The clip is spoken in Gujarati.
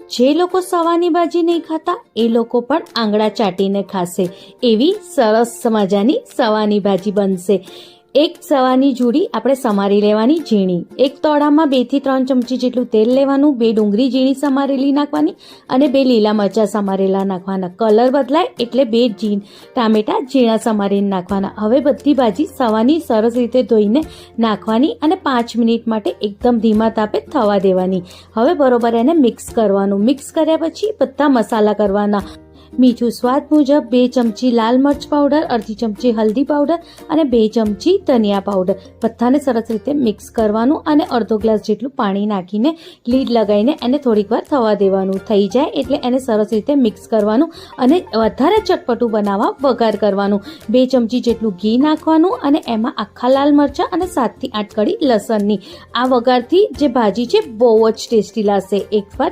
જે લોકો સવાની ભાજી નહીં ખાતા, એ લોકો પણ આંગળા ચાટીને ખાશે. એવી સરસ મજાની સવાની ભાજી બનશે. એક સવાની જોડી આપણે સમારી લેવાની ઝીણી. એક તોડામાં બેથી ત્રણ ચમચી જેટલું તેલ લેવાનું, બે ડુંગળી ઝીણી સમારેલી નાખવાની અને બે લીલા મરચાં સમારેલા નાખવાના. કલર બદલાય એટલે બે ઝીણ. ટામેટા ઝીણા સમારીને નાખવાના. હવે બધી ભાજી સવાની સરસ રીતે ધોઈને નાખવાની અને પાંચ મિનિટ માટે એકદમ ધીમા તાપે થવા દેવાની. હવે બરોબર એને મિક્સ કરવાનું. મિક્સ કર્યા પછી બધા મસાલા કરવાના. મીઠું સ્વાદ મુજબ બે ચમચી લાલ મરચ પાવડર અડધી ચમચી હલ્દી પાવડર અને બે ચમચી ધનિયા પાવડર બધાને સરસ રીતે મિક્સ કરવાનું અને અડધો ગ્લાસ જેટલું પાણી નાખીને લીડ લગાવીને એને થોડીક વાર થવા દેવાનું. થઈ જાય એટલે એને સરસ રીતે મિક્સ કરવાનું અને વધારે ચટપટું બનાવવા વઘાર કરવાનું. બે ચમચી જેટલું ઘી નાખવાનું અને એમાં આખા લાલ મરચાં અને સાતથી આઠ કડી લસણની. આ વઘારથી જે ભાજી છે બહુ જ ટેસ્ટી લાગશે. એકવાર